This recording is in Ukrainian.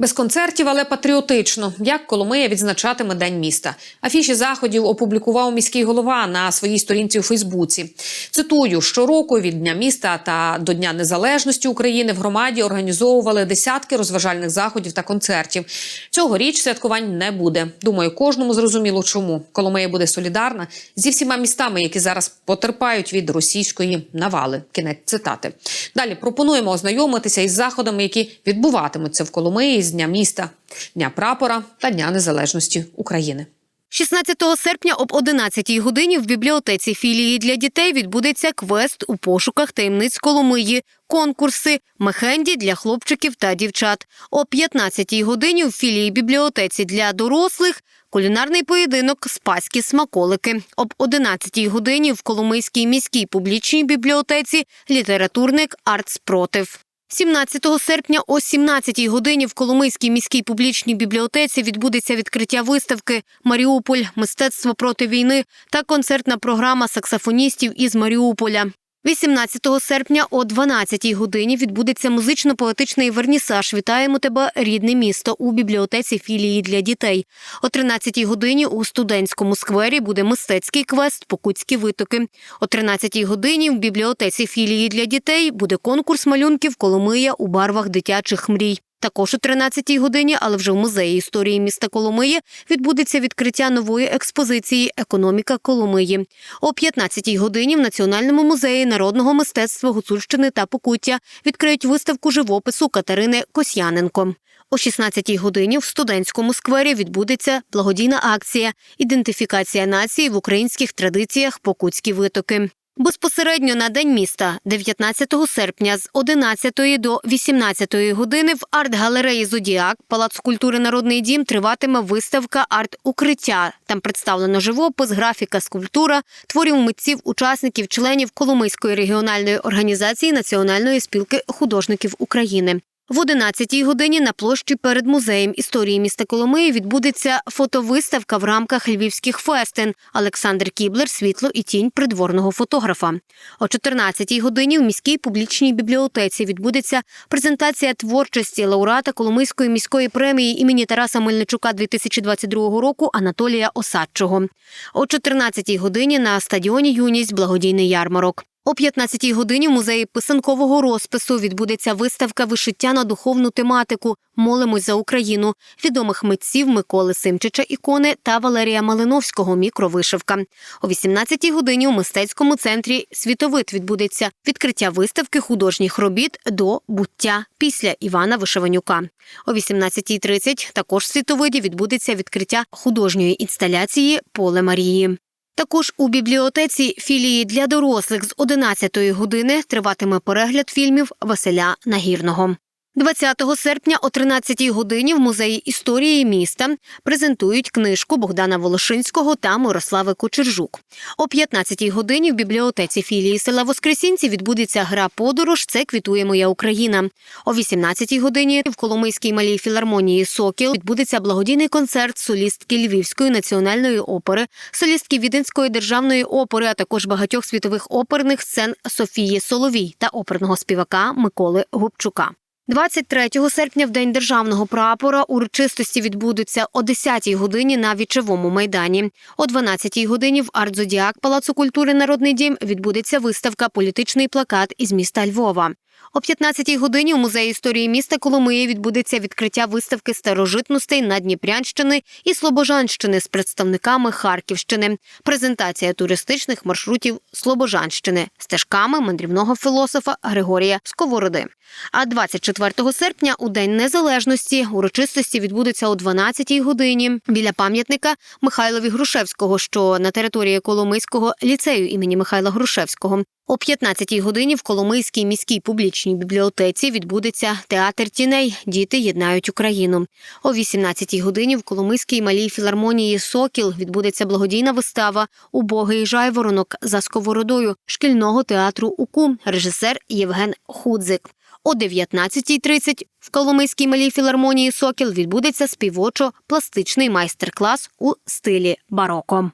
Без концертів, але патріотично, як Коломия відзначатиме День міста. Афіші заходів опублікував міський голова на своїй сторінці у Фейсбуці. Цитую: щороку від Дня міста та до Дня Незалежності України в громаді організовували десятки розважальних заходів та концертів. Цьогоріч святкувань не буде. Думаю, кожному зрозуміло, чому Коломия буде солідарна зі всіма містами, які зараз потерпають від російської навали. Кінець цитати. Далі пропонуємо ознайомитися із заходами, які відбуватимуться в Коломиї з Дня міста, Дня прапора та Дня Незалежності України. 16 серпня об 11 годині в бібліотеці філії для дітей відбудеться квест у пошуках таємниць Коломиї, конкурси, мехенді для хлопчиків та дівчат. О 15 годині в філії бібліотеці для дорослих кулінарний поєдинок Спаські смаколики. Об 11 годині в Коломийській міській публічній бібліотеці літературник «Артспротив». 17 серпня о 17 годині в Коломийській міській публічній бібліотеці відбудеться відкриття виставки Маріуполь мистецтво проти війни та концертна програма саксофоністів із Маріуполя. 18 серпня о 12 годині відбудеться музично-поетичний вернісаж. Вітаємо тебе, рідне місто у бібліотеці філії для дітей. О 13 годині у студентському сквері буде мистецький квест Покутські витоки. О 13 годині в бібліотеці філії для дітей буде конкурс малюнків Коломия у барвах дитячих мрій. Також о 13 годині, але вже в музеї історії міста Коломиї, відбудеться відкриття нової експозиції Економіка Коломиї. О 15 годині в Національному музеї народного мистецтва Гуцульщини та Покуття відкриють виставку живопису Катерини Косяненко. О 16 годині в студентському сквері відбудеться благодійна акція Ідентифікація нації в українських традиціях Покутські витоки. Безпосередньо на день міста, 19 серпня, з 11 до 18 години в арт-галереї Зодіак, Палац культури Народний дім триватиме виставка арт-укриття. Там представлено живопис, графіка, скульптура, творів митців, учасників, членів Коломийської регіональної організації Національної спілки художників України. В 11 годині на площі перед музеєм історії міста Коломиї відбудеться фотовиставка в рамках львівських фестин Олександр Кіблер Світло і тінь придворного фотографа. О 14 годині в міській публічній бібліотеці відбудеться презентація творчості лауреата Коломийської міської премії імені Тараса Мельничука 2022 року Анатолія Осадчого. О 14 годині на стадіоні Юність благодійний ярмарок. О 15-й годині в музеї писанкового розпису відбудеться виставка вишиття на духовну тематику Молимось за Україну відомих митців Миколи Симчича ікони та Валерія Малиновського мікровишивка. О 18-й годині у мистецькому центрі Світовид відбудеться відкриття виставки художніх робіт до буття після Івана Вишиванюка. О 18.30 також в світовиді відбудеться відкриття художньої інсталяції Поле Марії. Також у бібліотеці філії для дорослих з 11 години триватиме перегляд фільмів Василя Нагірного. 20 серпня о 13 годині в музеї історії міста презентують книжку Богдана Волошинського та Мирослави Кочержук. О 15 годині в бібліотеці філії села Воскресінці відбудеться гра Подорож. Це квітує моя Україна. О 18 годині в Коломийській малій філармонії Сокіл відбудеться благодійний концерт солістки Львівської національної опери, солістки Віденської державної опери, а також багатьох світових оперних сцен Софії Соловій та оперного співака Миколи Губчука. 23 серпня, в день державного прапора, урочистості відбудуться о 10-й годині на вічовому майдані. О 12-й годині в арт-зодіак Палацу культури Народний дім відбудеться виставка Політичний плакат із міста Львова. О 15-й годині у музеї історії міста Коломиї відбудеться відкриття виставки старожитностей Надніпрянщини і Слобожанщини з представниками Харківщини. Презентація туристичних маршрутів Слобожанщини стежками мандрівного філософа Григорія Сковороди. А 24 серпня, у День Незалежності, урочистості відбудуться о 12-й годині біля пам'ятника Михайлові Грушевського, що на території Коломийського ліцею імені Михайла Грушевського. О 15-й годині в Коломийській міській публічній бібліотеці відбудеться театр тіней Діти єднають Україну. О 18-й годині в Коломийській малій філармонії Сокіл відбудеться благодійна вистава Убогий жайворонок за сковородою шкільного театру УКУ, режисер Євген Худзик. О 19.30 в Коломийській малій філармонії Сокіл відбудеться співочо-пластичний майстер-клас у стилі бароко.